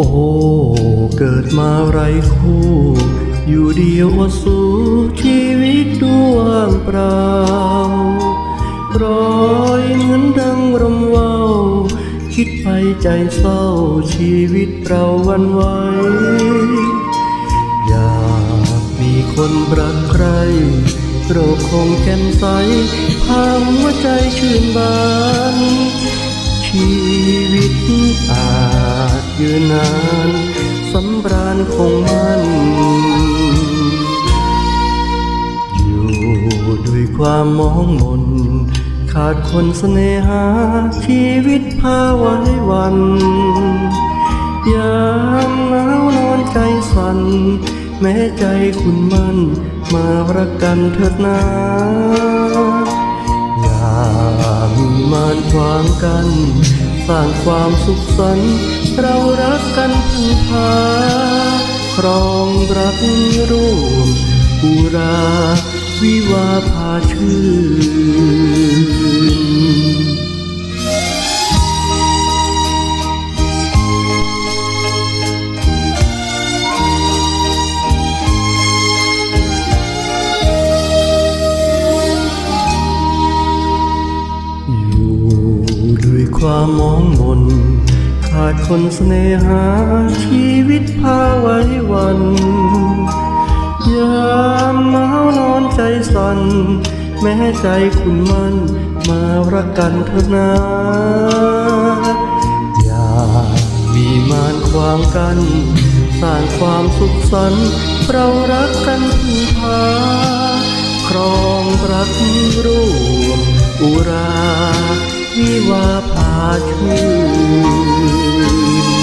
โอ้ เกิดมาไรคู่ อยู่เดียวอดสู้ชีวิตดวงเปล่ารอยเหมือนดังรำว้าคิดไปใจเศร้าชีวิตเราวันไหวอยากมีคนรักใครเราคงแจ่มใสพาหัวใจชื่นบาน ยืนนานสำราญคงมันอยู่ด้วยความมองมน ขาดคนเสน่หาชีวิตพาไว้วันยามหนาวนอนใจสั่นแม้ใจคุณมันมารักกันเถิดนา ร้างความสุขสันต์เรารักกันพึ่งพาครองรักร่วมอุราวิวาพาชื่น ความมองมน ขาดคนเสน่หาชีวิตพาไว้วันยามหนาวนอนใจสั่นแม้ใจคุณมันมารักกันเถอะนะอย่ามีมานขวางกันสร้างความสุขสันต์เรารักกันพึ่งพาครองรักร่วมอุรา ที่ว่าพาชื่น